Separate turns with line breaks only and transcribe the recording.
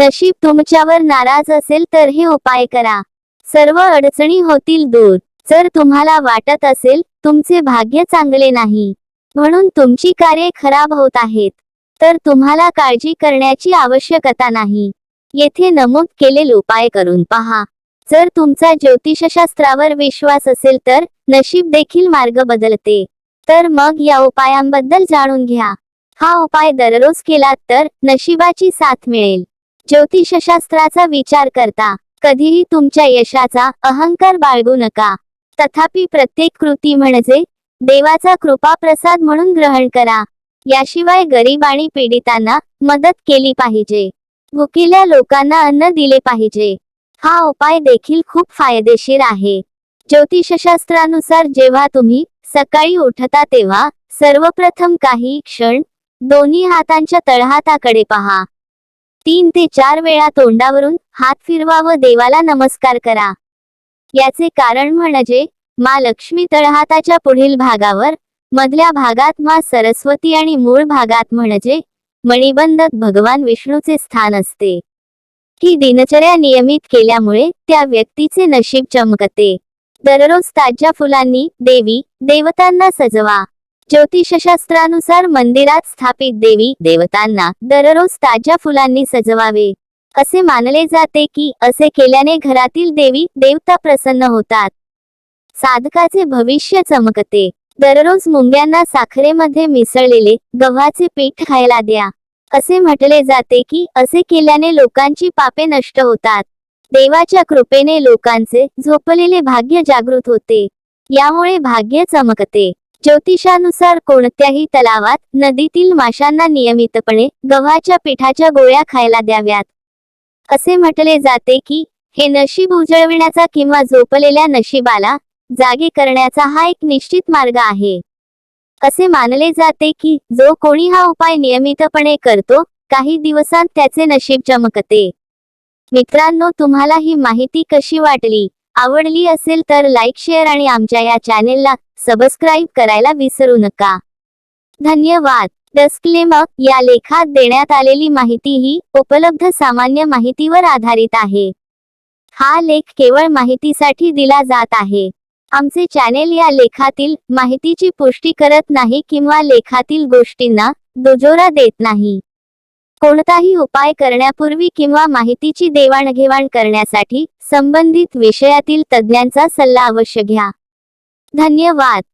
नशीब तुमच्यावर नाराज असेल तर हे उपाय करा. सर्व अडचणी होतील दूर. जर तुम्हाला वाटत असेल तुमचे भाग्य चांगले नाही म्हणून तुमची कार्ये खराब होत आहेत तर तुम्हाला काळजी करण्याची आवश्यकता नाही. येथे नमूद केलेले उपाय करून पहा. जर तुमचा ज्योतिषशास्त्रावर विश्वास असेल तर नशीब देखील मार्ग बदलते. तर मग या उपायांबद्दल जाणून घ्या. हा उपाय दररोज केलात तर नशिबाची साथ मिळेल. ज्योतिषशास्त्राचा विचार करता कधीही तुमच्या यशाचा अहंकार बाळगू नका. तथापि प्रत्येक कृती म्हणजे देवाचा कृपा प्रसाद म्हणून ग्रहण करा. याशिवाय गरीब आणि पीडितांना मदत केली पाहिजे. भुकेल्या लोकांना अन्न दिले पाहिजे. हा उपाय देखील खूप फायदेशीर आहे. ज्योतिषशास्त्रानुसार जेव्हा तुम्ही सकाळी उठता तेव्हा सर्वप्रथम काही क्षण दोन्ही हातांच्या तळहाताकडे पहा. तीन ते चार वेळा तोंडावरून हात फिरवा व देवाला नमस्कार करा. याचे कारण म्हणजे मा लक्ष्मी तळहाताच्या पुढील भागावर मधल्या भागात मा सरस्वती आणि मूळ भागात म्हणजे मणिबंधक भगवान विष्णूचे स्थान असते. ही दिनचर्या नियमित केल्यामुळे त्या व्यक्तीचे नशीब चमकते. दररोज ताज्या फुलांनी देवी देवतांना सजवा. ज्योतिषशास्त्रानुसार मंदिरात स्थापित देवी देवतांना दररोज ताज्या फुलांनी सजवावे. असे मानले जाते की असे केल्याने घरातील देवी देवता प्रसन्न होतात. साधकाचे भविष्य चमकते. दररोज मुंग्यांना साखरेमध्ये मिसळलेले गव्हाचे पीठ खायला द्या. असे म्हटले जाते की असे केल्याने लोकांची पापे नष्ट होतात. देवाच्या कृपेने लोकांचे झोपलेले भाग्य जागृत होते. यामुळे भाग्य चमकते. ज्योतिषानुसार कोणत्याही तलावात नदीतील माशांना नियमितपणे गव्हाच्या पिठाच्या गोळ्या खायला द्याव्यात. असे म्हटले जाते की हे नशीब उजळविण्याचा किंवा झोपलेल्या नशिबाला जागे करण्याचा हा एक निश्चित मार्ग आहे. असे मानले जाते की जो कोणी हा उपाय नियमितपणे करतो काही दिवसांत त्याचे नशीब चमकते. मित्रांनो तुम्हाला ही माहिती कशी वाटली? आवडली असेल तर लाईक शेअर आणि आमच्या या चॅनेलला सबस्क्राईब करायला विसरू नका. धन्यवाद. डस्क्लेमर या लेखात देण्यात आलेली माहिती ही उपलब्ध सामान्य माहितीवर आधारित आहे. हा लेख केवळ माहितीसाठी दिला जात आहे. आमचे चॅनेल या लेखातील माहितीची पुष्टी करत नाही किंवा लेखातील गोष्टींना दुजोरा देत नाही. कोणताही उपाय करण्यापूर्वी किंवा माहितीची देवाणघेवाण करण्यासाठी संबंधित विषयातील तज्ज्ञांचा सल्ला अवश्य घ्या. धन्यवाद.